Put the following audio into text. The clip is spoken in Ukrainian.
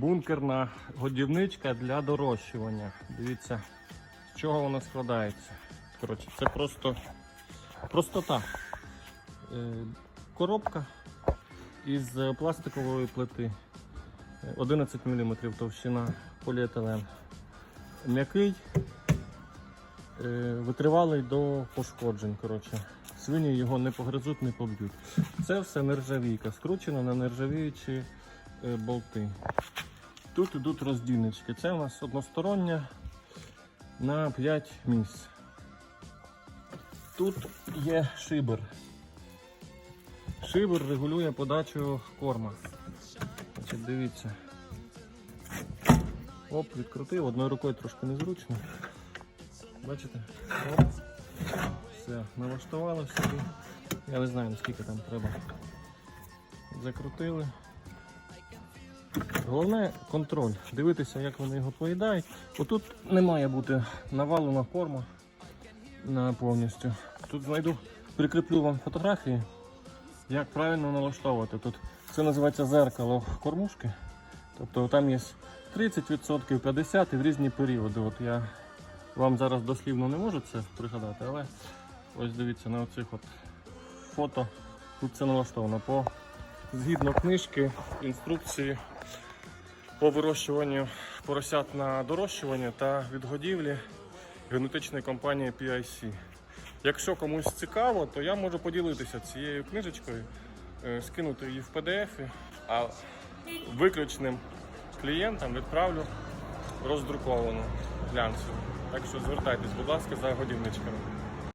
Бункерна годівничка для дорощування. Дивіться, з чого вона складається. Коротше, це просто простота. Е, Коробка із пластикової плити. Е, 11 мм товщина поліетилен. М'який, е, витривалий до пошкоджень. Коротше. Свині його не погризуть, не поб'ють. Це все нержавійка, скручено на нержавіючі е, болти. Тут ідуть роздільнички. Це у нас одностороння на 5 місць. Тут є шибер. Шибер регулює подачу корма. Значить, дивіться. Оп, відкрутив, одною рукою трошки незручно. Бачите? Оп. Все, налаштували собі. Я не знаю наскільки там треба. Закрутили. Головне контроль. Дивитися, як вони його поїдають. Отут не має бути навалена форма повністю. Тут знайду, прикріплю вам фотографії, як правильно налаштовувати. Тут це називається зеркало кормушки. Тобто там є 30%, 50% і в різні періоди. От я вам зараз дослівно не можу це пригадати, але ось дивіться на оцих от фото. Тут це налаштовано по згідно книжки, інструкції по вирощуванню поросят на дорощування та відгодівлі генетичної компанії PIC. Якщо комусь цікаво, то я можу поділитися цією книжечкою, е, скинути її в PDF, а виключним клієнтам відправлю роздруковану глянцю. Так що звертайтесь, будь ласка, за годівничками.